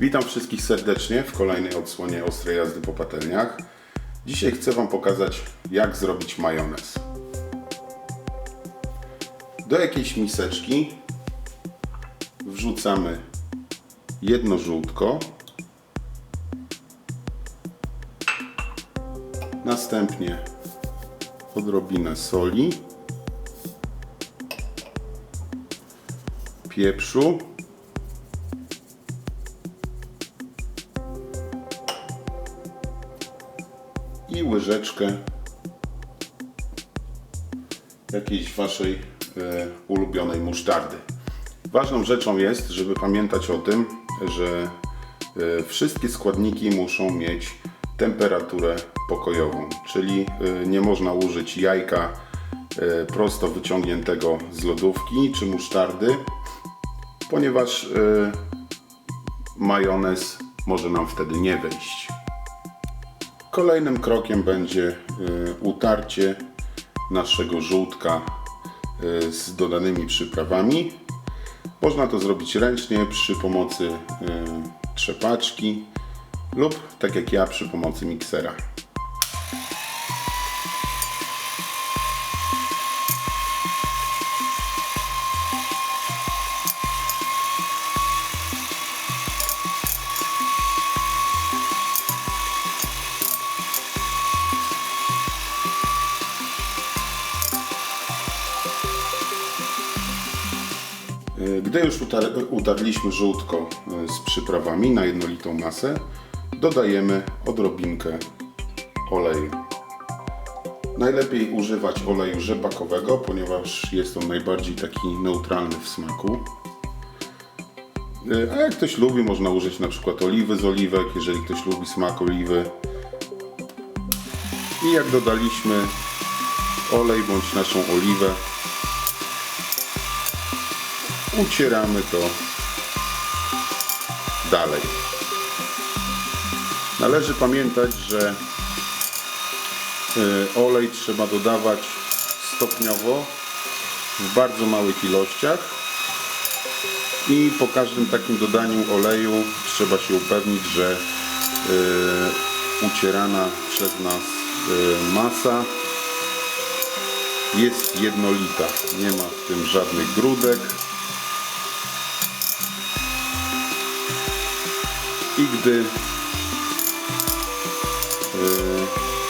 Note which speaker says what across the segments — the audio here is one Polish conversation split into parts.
Speaker 1: Witam wszystkich serdecznie w kolejnej odsłonie ostrej jazdy po patelniach. Dzisiaj chcę Wam pokazać, jak zrobić majonez. Do jakiejś miseczki wrzucamy jedno żółtko, następnie odrobinę soli, pieprzu, i łyżeczkę jakiejś waszej e, ulubionej musztardy. Ważną rzeczą jest, żeby pamiętać o tym, że e, wszystkie składniki muszą mieć temperaturę pokojową, czyli e, nie można użyć jajka prosto wyciągniętego z lodówki czy musztardy, ponieważ majonez może nam wtedy nie wejść. Kolejnym krokiem będzie y, utarcie naszego żółtka y, z dodanymi przyprawami. Można to zrobić ręcznie przy pomocy y, trzepaczki lub tak jak ja przy pomocy miksera. Gdy już utar utarliśmy żółtko y, z przyprawami na jednolitą masę, dodajemy odrobinkę oleju. Najlepiej używać oleju rzepakowego, ponieważ jest on najbardziej taki neutralny w smaku. Y, A jak ktoś lubi, można użyć na przykład oliwy z oliwek, jeżeli ktoś lubi smak oliwy. I jak dodaliśmy olej bądź naszą oliwę, ucieramy to dalej. Należy pamiętać, że y, olej trzeba dodawać stopniowo w bardzo małych ilościach i po każdym takim dodaniu oleju trzeba się upewnić, że y, ucierana przez nas y, masa jest jednolita. Nie ma w tym żadnych grudek. I gdy y,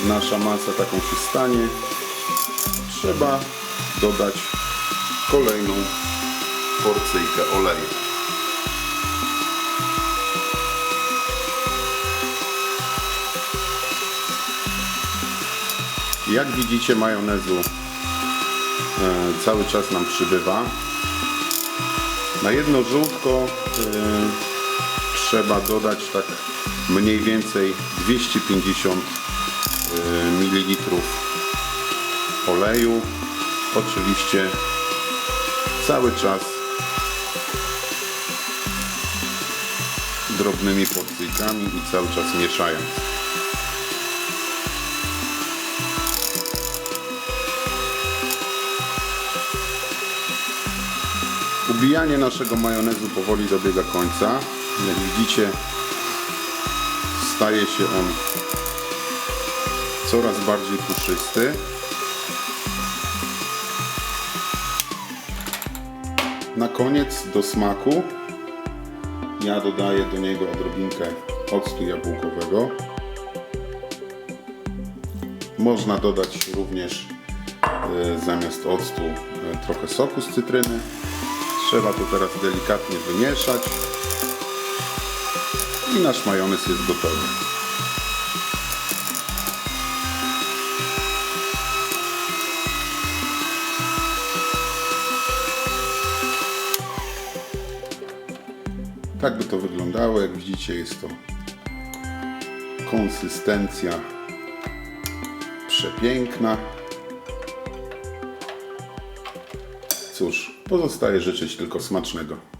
Speaker 1: nasza masa taką się stanie, trzeba dodać kolejną porcyjkę oleju. Jak widzicie majonezu e, cały czas nam przybywa. Na jedno żółtko e, trzeba dodać tak mniej więcej 250 ml oleju. Oczywiście cały czas drobnymi porcyjkami i cały czas mieszając. Ubijanie naszego majonezu powoli dobiega końca. Jak widzicie, staje się on coraz bardziej puszysty. Na koniec do smaku ja dodaję do niego odrobinkę octu jabłkowego. Można dodać również e, zamiast octu e, trochę soku z cytryny. Trzeba to teraz delikatnie wymieszać i nasz majonez jest gotowy. Tak by to wyglądało. Jak widzicie, jest to konsystencja przepiękna. Cóż, pozostaje życzyć tylko smacznego.